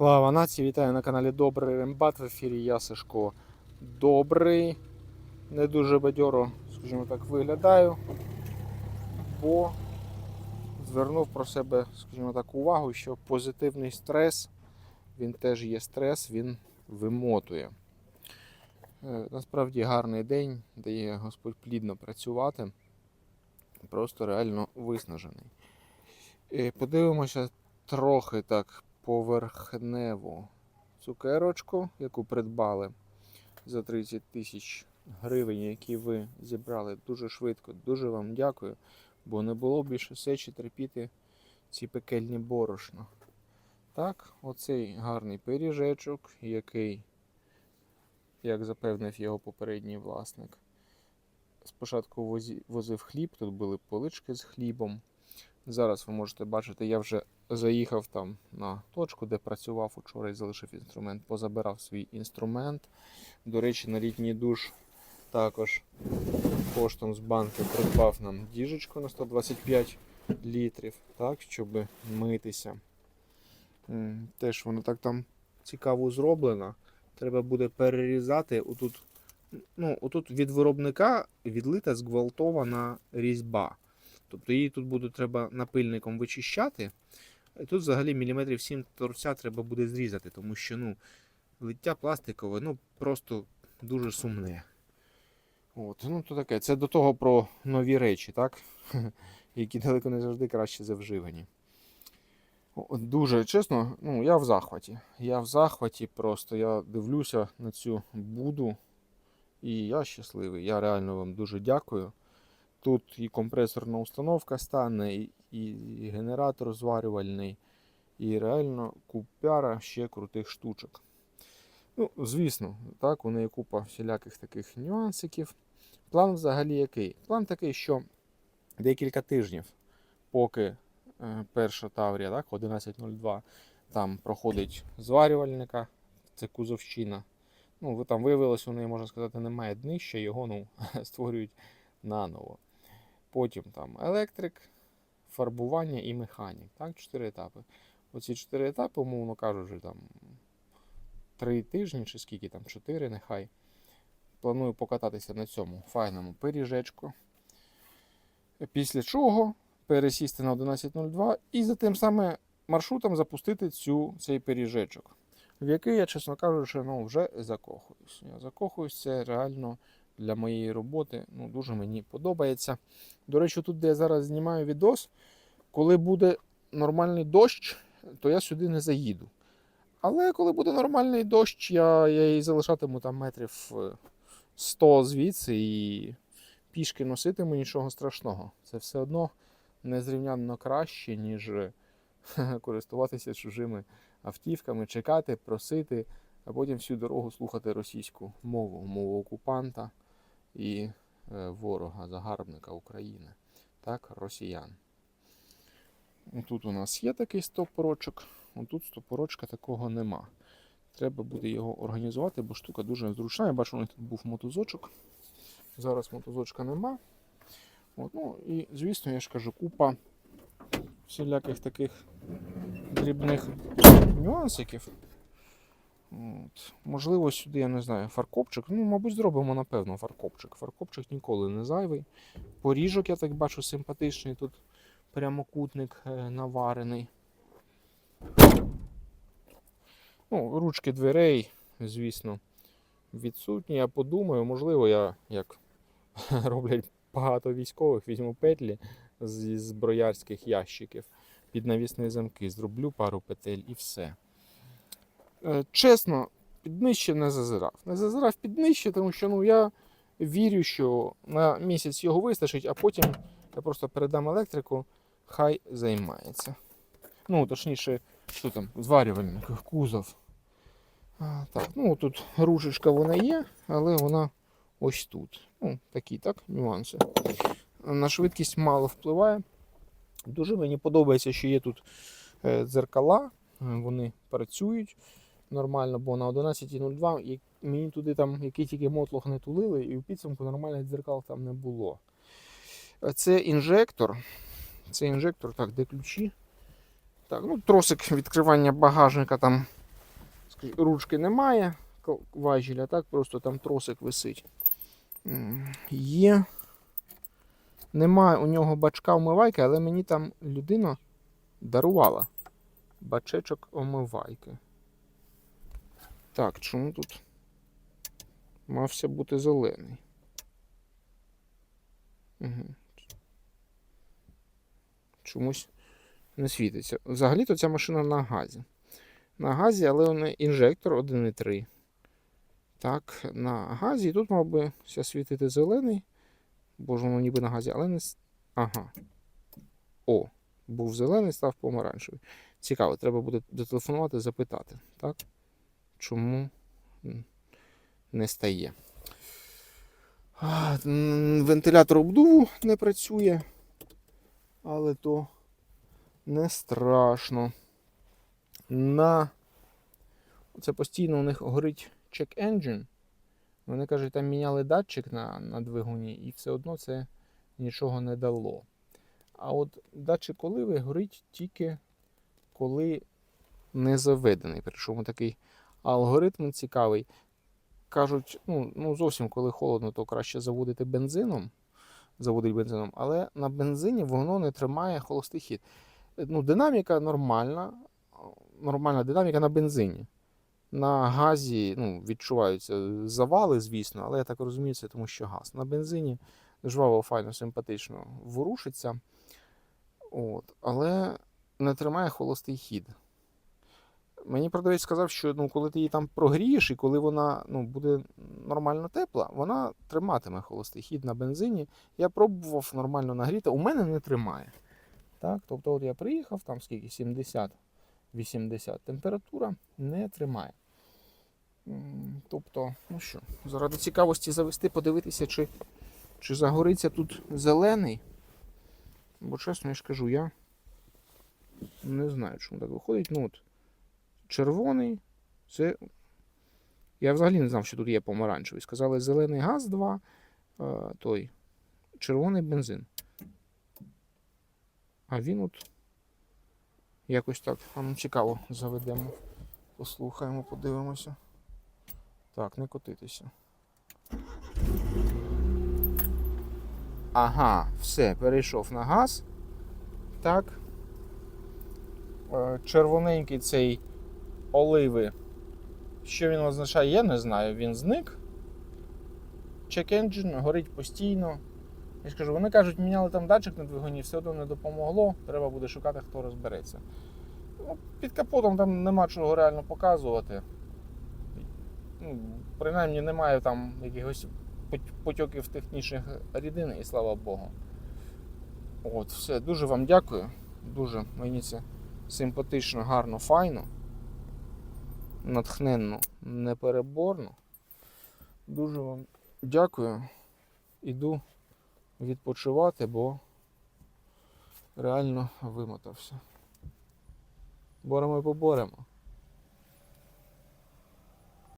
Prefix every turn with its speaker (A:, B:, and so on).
A: Слава нації! Вітаю на каналі Добрий Рембат. В ефірі я Сашко Добрий. Не дуже бадьоро, скажімо так, виглядаю, бо звернув про себе, скажімо так, увагу, що позитивний стрес, він теж є стрес, він вимотує. Е, Насправді гарний день, дає Господь плідно працювати. Просто реально виснажений. Е, Подивимося трохи так поверхневу цукерочку, яку придбали за 30 тисяч гривень, які ви зібрали дуже швидко. Дуже вам дякую, бо не було більше сечі терпіти ці пекельні борошна. Так, оцей гарний пиріжечок, який, як запевнив його попередній власник, спочатку возив хліб, тут були полички з хлібом. Зараз ви можете бачити, я вже заїхав там на точку, де працював учора і залишив інструмент, позабирав свій інструмент. До речі, на літній душ також коштом з банки придбав нам діжечку на 125 літрів, так, щоб митися. Теж воно так там цікаво зроблено. Треба буде перерізати. Отут, ну, отут від виробника відлита зґвалтована різьба. Тобто її тут буде треба напильником вичищати. І тут взагалі міліметрів 7 торця треба буде зрізати, тому що ну, лиття пластикове ну, просто дуже сумне. От, ну то таке. Це до того про нові речі, так? які далеко не завжди краще за вживані. Дуже чесно, ну, я в захваті. Я в захваті просто. Я дивлюся на цю буду. І я щасливий. Я реально вам дуже дякую. Тут і компресорна установка стане, і, і генератор зварювальний, і реально купяра ще крутих штучок. Ну, звісно, так, у неї купа всіляких таких нюансиків. План взагалі який? План такий, що декілька тижнів, поки е, перша Таврія, так, 11.02, там проходить зварювальника, це кузовщина. Ну, там виявилось, у неї, можна сказати, немає днища, його ну, створюють наново. Потім там електрик, фарбування і механік. Так, чотири етапи. Оці чотири етапи, умовно кажучи, там три тижні чи скільки там, чотири нехай. Планую покататися на цьому файному пиріжечку. Після чого пересісти на 11.02 і за тим самим маршрутом запустити цю, цей пиріжечок, в який я, чесно кажучи, ну, вже закохуюсь. Я закохуюсь, це реально для моєї роботи ну, дуже мені подобається. До речі, тут, де я зараз знімаю відос, коли буде нормальний дощ, то я сюди не заїду. Але коли буде нормальний дощ, я, я її залишатиму там метрів е, 100 звідси і пішки носитиму нічого страшного. Це все одно незрівнянно краще, ніж е, користуватися чужими автівками, чекати, просити, а потім всю дорогу слухати російську мову, мову окупанта і е, ворога, загарбника України, так, росіян. Тут у нас є такий стопорочок, тут стопорочка такого нема. Треба буде його організувати, бо штука дуже зручна. Я бачу, у них тут був мотузочок. Зараз мотузочка нема. От, ну, і, звісно, я ж кажу, купа всіляких таких дрібних нюансиків. От. Можливо, сюди, я не знаю, фаркопчик. Ну, мабуть, зробимо, напевно, фаркопчик. Фаркопчик ніколи не зайвий. Поріжок, я так бачу, симпатичний. Тут прямокутник е, наварений. Ну, ручки дверей, звісно, відсутні. Я подумаю, можливо, я, як роблять багато військових, візьму петлі зі зброярських ящиків під навісні замки, зроблю пару петель і все. Е, Чесно, під днище не зазирав. Не зазирав під днище, тому що ну, я вірю, що на місяць його вистачить, а потім я просто передам електрику, хай займається. Ну, точніше, що там, зварювальник, кузов. Так, ну тут рушечка вона є, але вона ось тут. Ну, такі так, нюанси. На швидкість мало впливає. Дуже мені подобається, що є тут е, дзеркала, е, вони працюють нормально, бо на 11.02 і мені туди там який тільки мотлох не тулили, і у підсумку нормальних дзеркал там не було. Це інжектор. Це інжектор, так, де ключі? Так, ну тросик відкривання багажника там ручки немає важіля, так просто там тросик висить. Є. Немає у нього бачка омивайки, але мені там людина дарувала бачечок омивайки. Так, чому тут мався бути зелений? Угу. Чомусь не світиться. Взагалі-то ця машина на газі. На газі, але у інжектор 1,3. Так, на газі. І тут мав би світити зелений. Бо ж воно ніби на газі, але не. Ага. О, був зелений, став помаранчевий. Цікаво, треба буде дотелефонувати, запитати, так? Чому не стає. Вентилятор обдуву не працює, але то не страшно. На... Це постійно у них горить check engine. Вони кажуть, там міняли датчик на, на двигуні, і все одно це нічого не дало. А от датчик оливи горить тільки коли не заведений. Причому такий алгоритм цікавий. Кажуть, ну, ну зовсім коли холодно, то краще заводити бензином. Заводить бензином, але на бензині воно не тримає холостий хід. Ну, динаміка нормальна, нормальна динаміка на бензині. На газі ну, відчуваються завали, звісно, але я так розумію, це тому що газ. На бензині жваво, файно, симпатично ворушиться. От, але не тримає холостий хід. Мені продавець сказав, що ну, коли ти її там прогрієш і коли вона ну, буде нормально тепла, вона триматиме холостий хід на бензині. Я пробував нормально нагріти, у мене не тримає. Так? Тобто, от я приїхав, там скільки 70-80 температура не тримає. Тобто, ну що, заради цікавості завести, подивитися, чи, чи загориться тут зелений. Бо чесно, я ж кажу, я не знаю, чому так виходить. Ну от, червоний, це. Я взагалі не знав, що тут є помаранчевий. Сказали зелений газ 2, е, той червоний бензин. А він от якось так. А ну цікаво, заведемо. Послухаємо, подивимося. Так, не котитися. Ага, все, перейшов на газ. Так. Е, Червоненький цей оливи. Що він означає, я не знаю. Він зник. Check engine горить постійно. Я ж вони кажуть, міняли там датчик на двигуні, все одно не допомогло. Треба буде шукати, хто розбереться. Ну, під капотом там нема чого реально показувати. Ну, принаймні немає там якихось пот- потьоків технічних рідин, і слава Богу. От, все, дуже вам дякую. Дуже мені це симпатично, гарно, файно. Натхненно, непереборно. Дуже вам дякую. Іду відпочивати, бо реально вимотався. Боремо і поборемо.